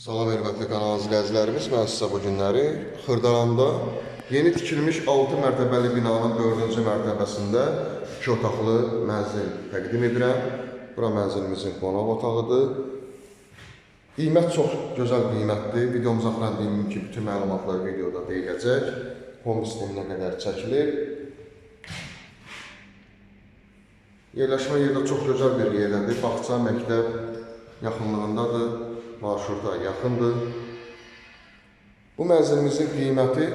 Salam hörmətli kanal izləyicilərimiz, mən sizə bu günləri Xırdaramda yeni tikilmiş 6 mərtəbəli binanın 4-cü mərtəbəsində 2 otaqlı mənzil təqdim edirəm. Bura mənzilimizin qonaq otağıdır. Qiymət çox gözəl qiymətdir. Videomuza axıran dediyim ki, bütün məlumatlar videoda deyiləcək. Home sisteminə qədər çəkilir. Yerləşmə yeri də çox gözəl bir yerdədir. Bağça, məktəb yaxınlığındadır. Marşruta yaxındır. Bu mənzilimizin qiyməti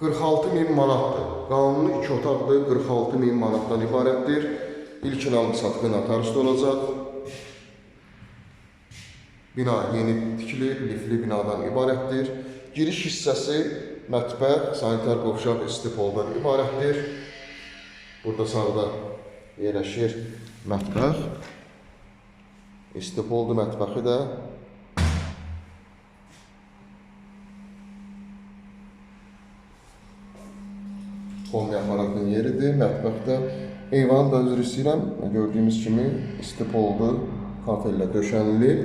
46 min manatdır. Qanuni 2 otaqdır, 46 min manatdan ibarətdir. İlkin alım satqı notariusda olacaq. Bina yeni tikilib, lifli binadan ibarətdir. Giriş hissəsi mətbəx, sanitar qovşaq, istipoldan ibarətdir. Burada sağda yerləşir mətbəx. İstipoldu mətbəxi də Kombi aparatın yeridir. Mətbəxdə eyvanı da üzr istəyirəm. Gördüyümüz kimi istipoldu kafellə döşənilib.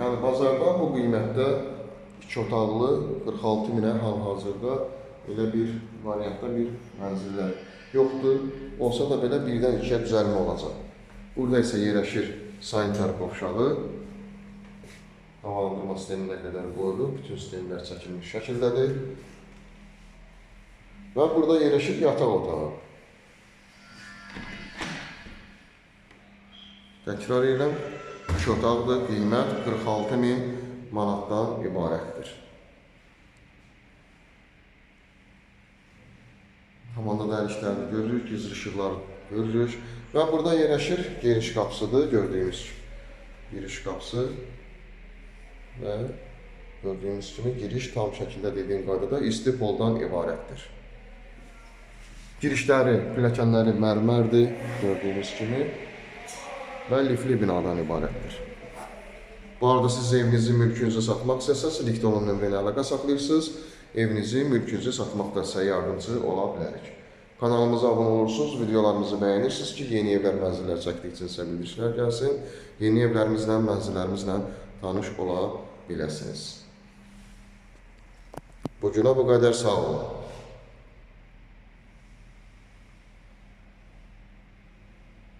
Yəni bazarda bu qiymətdə 2 otaqlı 46 minə hal-hazırda elə bir variantda bir mənzillər yoxdur. Olsa da belə birdən ikiyə düzəlmə olacaq. Burada isə yerləşir sanitar qovşağı. Havalandırma sisteminə qədər qoyulub, bütün sistemlər çəkilmiş şəkildədir. Və burada yerləşir yataq otağı. Təkrar edirəm, 2 otaqdır, qiymət 46 min manatdan ibarətdir. Komanda dəyişikliklərini görürük, gizli işıqlar görürük. Və burada yerləşir giriş qapısıdır, gördüyünüz. Giriş qapısı və gördüyünüz kimi giriş tam şəkildə dediyim qaydada istipoldan ibarətdir. Girişləri, pilləkənləri mərmərdir, gördüyünüz kimi və lifli binadan ibarətdir. Bu arada siz evinizi, mülkünüzü satmaq istəsəz, Liktonun nömrə ilə əlaqə saxlayırsınız. Evinizi, mülkünüzü satmaqda sizə yardımcı ola bilərik. Kanalımıza abunə olursunuz, videolarımızı bəyənirsiniz ki, yeni evlər, mənzillər çəkdikcə sizə bildirişlər gəlsin. Yeni evlərimizlə, mənzillərimizlə tanış ola biləsiniz. Bu günə bu qədər sağ olun.